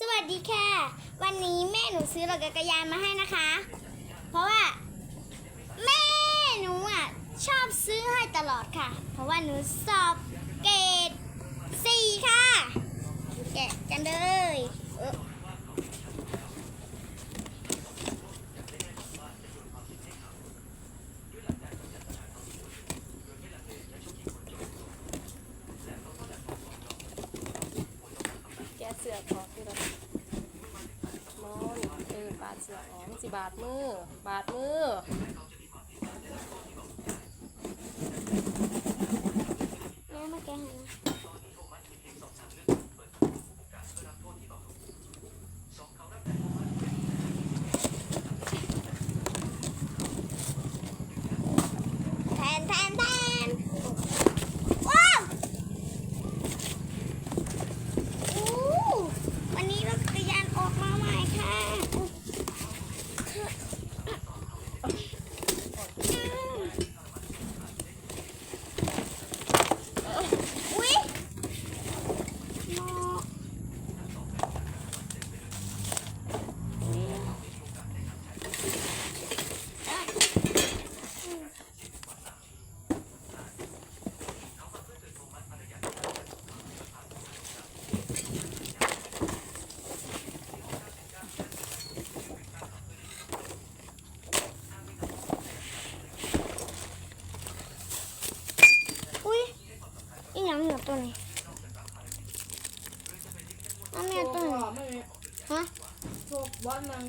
สวัสดีค่ะ วันนี้แม่หนูซื้อรถจักรยานมาให้นะคะ เพราะว่า แม่หนูอะชอบซื้อให้ตลอดค่ะ เพราะว่าหนูสอบเกรดสี่ค่ะ แกะกันเลยเออ แกะเสือกออกคือแบบมอนเออบาดเสือกออกมันสิบาดมือ บาดมือแม่มาแกะให้นะแทนแทนแทนว้าวอู้วันนี้รถจักรยานออกมาใหม่ค่ะอุ๊ยหมอ อุ้ยอีหยังเหนือตัวนี้อันนี้ตัวนี้ ฮะพวกบอสมัน